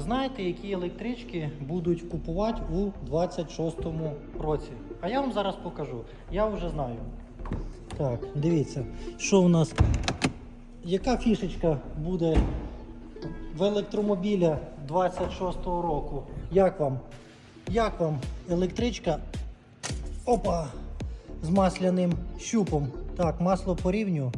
знаєте, які електрички будуть купувати у 26-му році? А я вам зараз покажу. Я вже знаю. Так, дивіться, що у нас. Яка фішечка буде в електромобіля 26-го року? Як вам? Як вам електричка? Опа! З масляним щупом. Так, масло по рівню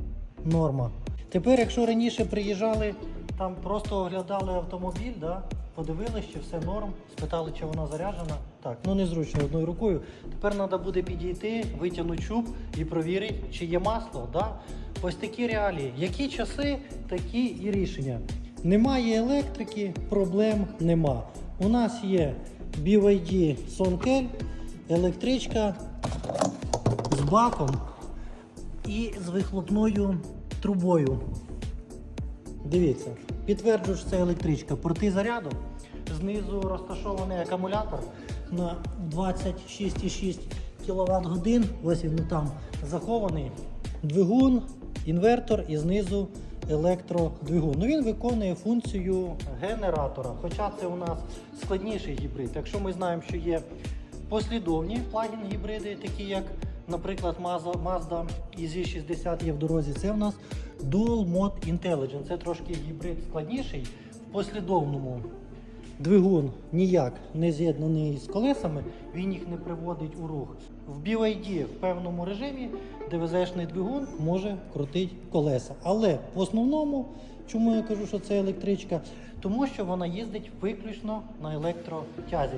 норма. Тепер, якщо раніше приїжджали, там просто оглядали автомобіль, да? подивилися, чи все норм, спитали, чи вона заряджена. Так, ну незручно одною рукою. Тепер треба буде підійти, витягнути щуп і провірити, чи є масло. Да? Ось такі реалії. Які часи, такі і рішення. Немає електрики, проблем нема. У нас є BYD Sonkel, електричка з баком і з вихлопною трубою. Дивіться, підтверджую, що це електричка. Порти заряду. Знизу розташований акумулятор на 26,6 кВт годин. Ось він там захований. Двигун, інвертор і знизу електродвигун. Ну, він виконує функцію генератора. Хоча це у нас складніший гібрид. Якщо ми знаємо, що є послідовні плагін гібриди, такі як, наприклад, Mazda, Mazda EZ60 є в дорозі. Це в нас Dual Mode Intelligence. Це трошки гібрид складніший. В послідовному двигун ніяк не з'єднаний з колесами, він їх не приводить у рух. В BYD в певному режимі ДВЗ-шний двигун може крутити колеса. Але в основному, чому я кажу, що це електричка? Тому що вона їздить виключно на електротязі.